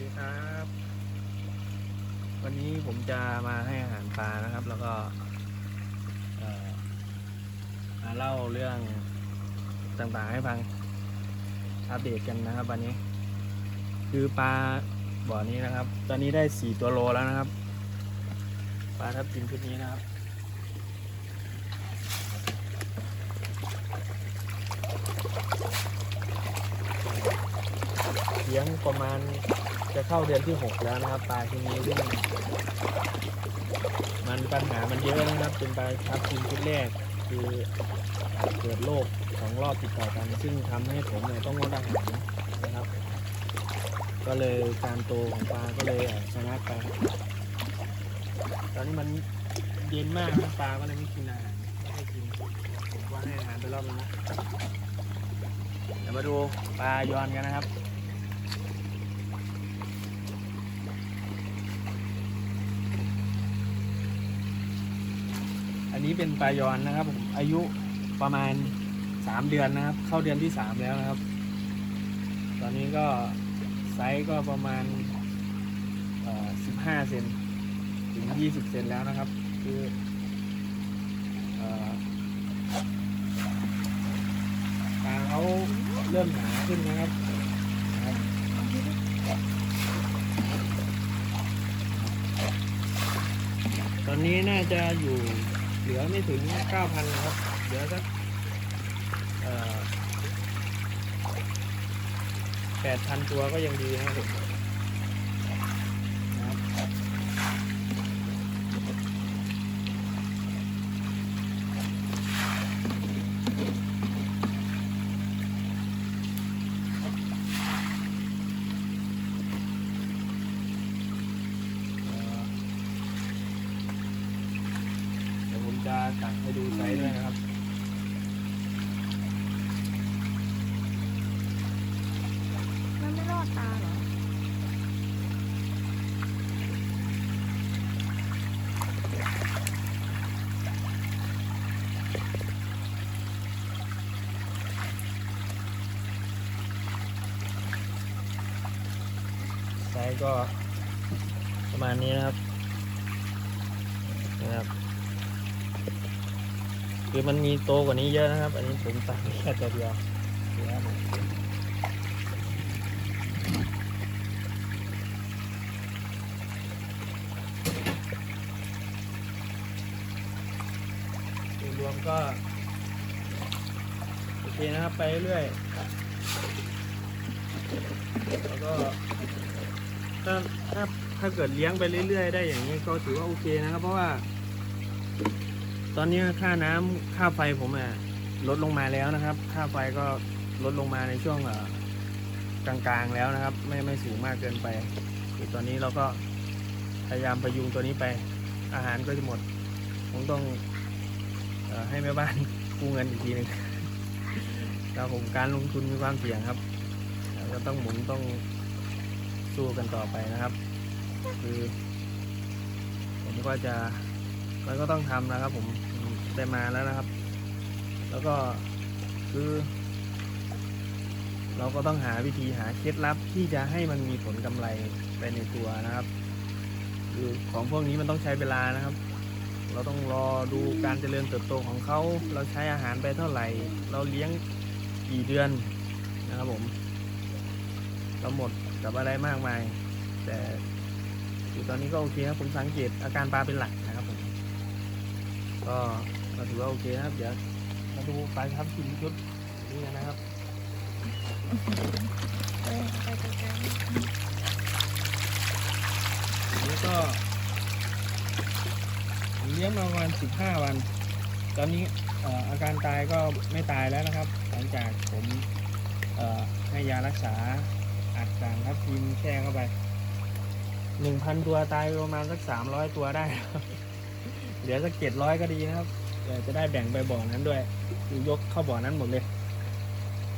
ดีครับ วันนี้ผมจะมาให้อาหารปลานะครับ แล้วก็มาเล่าเรื่องต่างๆให้ฟังอัปเดตกันนะครับ วันนี้ คือปลาบ่อนี้นะครับ ตอนนี้ได้สี่ตัวโลแล้วนะครับปลาทับทิมชุดนี้นะครับเลี้ยงประมาณ จะเข้าเดือนที่หกแล้วนะครับปลาทีนี้มันปัญหามันเยอะนะครับเป็นปลาทับทิมชุดแรกคือเกิดโรคสองรอบติดต่อกัน ซึ่งทำให้ผมเนี่ยต้องงดอาหารนะครับ ก็เลยการโตของปลาก็เลยชนะไปตอนนี้มันเย็นมากนะปลาก็เลยไม่กินอาหารไม่ให้กินผมว่าให้อาหารไปรอบนึงนะเดี๋ยวมาดูปลายอนกันนะครับ นี้เป็นปลายอนนะครับผมอายุประมาณสามเดือนนะครับ เข้าเดือนที่สามแล้วนะครับ ตอนนี้ก็ไซส์ก็ประมาณสิบห้าเซนถึงยี่สิบเซนแล้วนะครับ คือเอ่อตาเขาเริ่มหนาขึ้นนะครับตอนนี้น่าจะอยู่ เหลือไม่ถึง9,000นะครับ เหลือสักเอ่อ8,000ตัวก็ยังดีนะครับผม จะตัดให้ดูไซส์ด้วยนะครับมันไม่รอดตาเหรอไซส์ก็ประมาณนี้นะครับนะครับ คือมันมีโตกว่านี้เยอะนะครับ อันนี้ผมตัดแค่ตัวเดียวรวมก็โอเคนะครับไปเรื่อยแล้วก็ถ้าถ้าถ้าเกิดเลี้ยงไปเรื่อย ๆ ได้อย่างนี้ก็ถือว่าโอเคนะครับ เพราะว่า ตอนนี้ค่าน้ำค่าไฟผมอะลดลงมาแล้วนะครับ ค่าไฟก็ลดลงมาในช่วงกลางๆแล้วนะครับ ไม่ไม่สูงมากเกินไปคือตอนนี้เราก็พยายามประยุงตัวนี้ไป อาหารก็จะหมดคงต้องอให้แม่บ้านกู้เงินอีกทีหนึ่งครับผมการลงทุนมีความเสี่ยงครับเราก็ต้องหมุนต้องสู้กันต่อไปนะครับ คือ ผมก็จะ มันก็ต้องทำนะครับ ผมได้มาแล้วนะครับ แล้วก็คือ เราก็ต้องหาวิธีหาเคล็ดลับที่จะให้มันมีผลกำไรไปในตัวนะครับคือของพวกนี้มันต้องใช้เวลานะครับ เราต้องรอดูการเจริญเติบโตของเขา เราใช้อาหารไปเท่าไหร่ เราเลี้ยงกี่เดือนนะครับผม เราหมดกับอะไรมากมาย แต่ตอนนี้ก็โอเคครับ ผมสังเกตอาการปลาเป็นหลัก ก็ก็ถือว่าโอเคนะครับ เดี๋ยวมาดูปลาทับทิมชุดนี้นะครับนี้ก็เลี้ยงมาประมาณ15 วัน ตอนนี้อาการตายก็ไม่ตายแล้วนะครับ หลังจากผมให้ยารักษาอัดด่างทับทิมแช่เข้าไป 1,000 ตัวตายปประมาณสัก300 ตัวได้ครับ เหลือสัก700ก็ดีนะครับเดี๋ยวจะได้แบ่งไปบ่อนั้นด้วยคือยกเข้าบ่อนั้นหมดเลย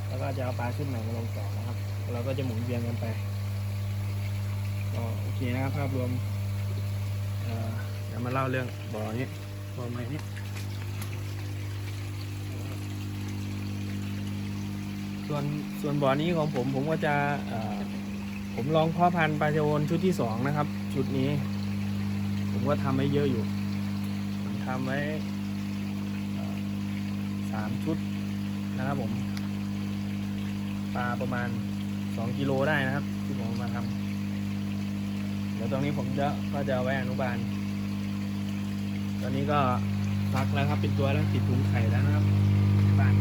แล้วก็จะเอาปลาขึ้นใหม่มาลงต่อนะครับ เราก็จะหมุนเวียนกันไปก็โอเคนะครับภาพรวมเเดี๋ยวมาเล่าเรื่องบ่อนี้บ่อใหม่นี้ส่วนส่วนบ่อนี้ของผมผมก็จะผมลองพาะพันธุ์ปลาชะโอนชุดที่สองนะครับ ชุดนี้ ผมก็ทำไว้เยอะอยู่ ทำไว้สามชุดนะครับผม ปลาประมาณสองกิโลได้นะครับ ที่ผมมาทำเดี๋ยวตรงนี้ผมจะก็จะเอาไว้อนุบาล ตอนนี้ก็ฟักแล้วครับ เป็นตัวแล้วติดถุงไข่แล้วนะครับในบ้าน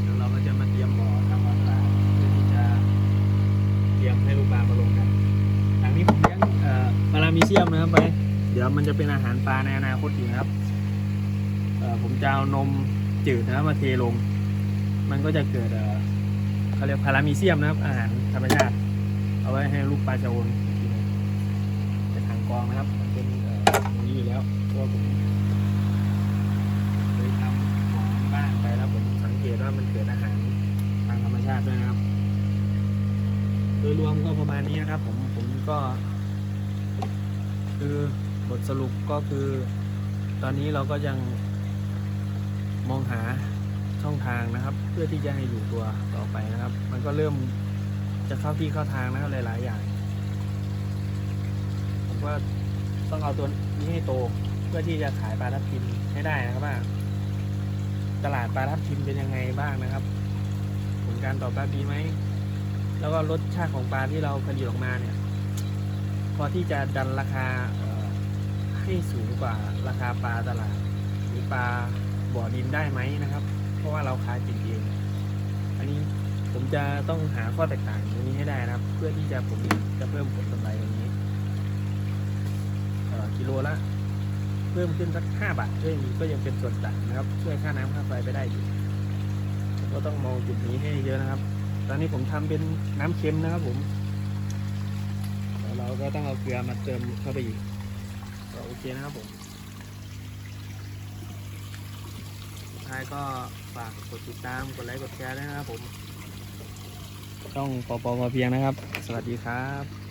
เดี๋ยวเราก็จะมาเตรียมบ่อทำความสะอาดเพื่อที่จะเตรียมให้ลูกปลามาลงกันหลังนี้ผมเลี้ยงเอ่อปลามีเซียมนะครับไว้ เดี๋ยวมันจะเป็นอาหารปลาในอนาคตอีกนะครับผมจะเอานมจืดนะมาเทลง มันก็จะเกิดเขาเรียกพารามีเซียมนะครับ อาหารธรรมชาติ เอาไว้ให้ลูกปลาชะโอนอีกทีหนึงเป็นถังกองนะครับ มันเป็นอย่างนี้อยู่แล้วเพราะผมเคยทำของบ้านไปแล้วผมสังเกตว่ามันเกิดอาหารทางธรรมชาติด้วยนะครับ โดยรวมก็ประมาณนี้นะครับ ผมผมก็ คือ บทสรุปก็คือ ตอนนี้เราก็ยังมองหาช่องทางนะครับ เพื่อที่จะให้อยู่ตัวต่อไปนะครับ มันก็เริ่มจะเข้าที่เข้าทางนะครับหลาย ๆ อย่างผมว่าต้องเอาตัวนี้ให้โตเพื่อที่จะขายปลาทับทิมให้ได้นะครับว่าตลาดปลาทับทิมเป็นยังไงบ้างนะครับ ผลการตอบรับดีไหมแล้วก็รสชาติของปลาที่เราผลิตออกมาเนี่ย พอที่จะดันราคา ให้สูงกว่าราคาปลาตลาดหรือปลาบ่อดินได้ไหมนะครับ เพราะว่าเราขายติดเองอันนี้ผมจะต้องหาข้อแตกต่างตรงนี้ให้ได้นะครับ เพื่อที่จะผมจะเพิ่มผลกำไรตรงนี้กิโลละเพิ่มขึ้นสักห้าบาทก็ยังก็ยังเป็นส่วนต่างนะครับ ช่วยค่าน้ำค่าไฟไปได้อยู่ก็ต้องมองจุดนี้ให้เยอะนะครับ ตอนนี้ผมทำเป็นน้ำเค็มนะครับผมแล้วเราก็ต้องเอาเกลือมาเติมเข้าไปอีก ก็โอเคนะครับผมสุดท้ายก็ฝากกดติดตามกดไลค์กดแชร์ด้วยนะครับผมต้องปอปอพอเพียงนะครับ สวัสดีครับ